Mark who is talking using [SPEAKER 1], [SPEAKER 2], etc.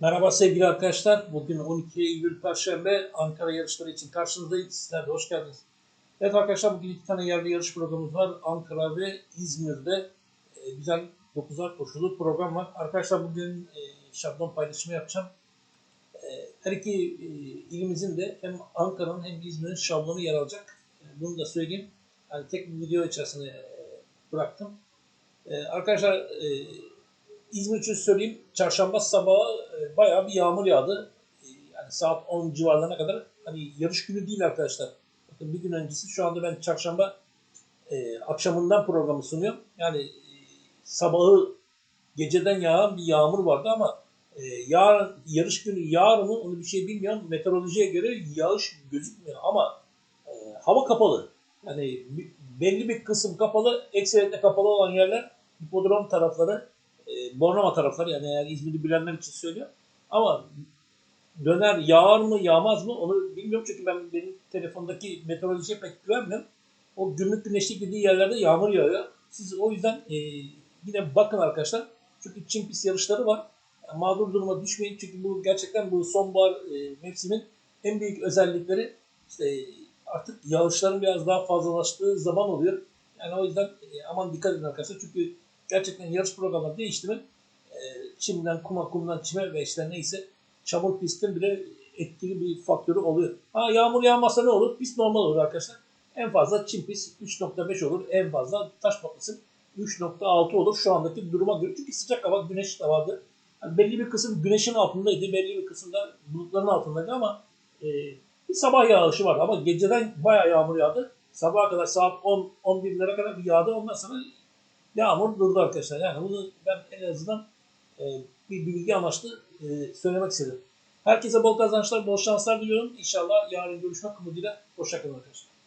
[SPEAKER 1] Merhaba sevgili arkadaşlar. Bugün 12 Eylül Perşembe Ankara yarışları için karşınızdayız. Sizler de hoş geldiniz. Evet arkadaşlar bugün iki tane yerli yarış programımız var. Ankara ve İzmir'de e, güzel 9'ar koşulu program var. Arkadaşlar bugün e, şablon paylaşımı yapacağım. E, her iki e, ilimizin de hem Ankara'nın hem İzmir'in şablonu yer alacak. E, bunu da söyleyeyim. Yani tek bir video içerisine e, bıraktım. E, arkadaşlar e, İzmir için söyleyeyim. Çarşamba sabahı e, bayağı bir yağmur yağdı. Yani saat 10 civarlarına kadar. Hani yarış günü değil arkadaşlar. Bakın bir gün öncesi. Şu anda ben çarşamba e, akşamından programı sunuyorum. Yani e, sabahı geceden yağan bir yağmur vardı ama e, yarın yarış günü yağar mı onu bir şey bilmiyorum. Meteorolojiye göre yağış gözükmüyor ama e, hava kapalı. Yani belli bir kısım kapalı, ekseriyetle kapalı olan yerler hipodrom tarafları Bornova tarafları yani eğer İzmir'i bilenler için söylüyor. Ama döner yağar mı yağmaz mı onu bilmiyorum çünkü ben benim telefondaki meteorolojiye pek güvenmiyorum. O günlük güneşlik dediği yerlerde yağmur yağıyor. Siz o yüzden e, yine bakın arkadaşlar. Çünkü Çin pist yarışları var. Mağdur duruma düşmeyin çünkü bu gerçekten bu sonbahar e, mevsimin en büyük özellikleri işte artık yağışların biraz daha fazlalaştığı zaman oluyor. Yani o yüzden e, aman dikkat edin arkadaşlar çünkü gerçekten yarış programları değişti mi e, çimden kuma, kumdan çime ve işte neyse çamur pistin bile etkili bir faktörü oluyor. Ha yağmur yağmazsa ne olur? Pist normal olur arkadaşlar. En fazla çim pist 3.5 olur. En fazla taş patlasın 3.6 olur şu andaki duruma göre. Çünkü sıcak hava güneş de vardı. Yani belli bir kısım güneşin altındaydı. Belli bir kısım da bulutların altındaydı ama e, bir sabah yağışı vardı. Ama geceden bayağı yağmur yağdı. Sabaha kadar saat 10 11'lere kadar bir yağdı. Ondan sonra yağmur durdu arkadaşlar. Yani bunu ben en azından e, bir bilgi amaçlı e, söylemek istedim. Herkese bol kazançlar, bol şanslar diliyorum. İnşallah yarın görüşmek umuduyla. Hoşçakalın arkadaşlar.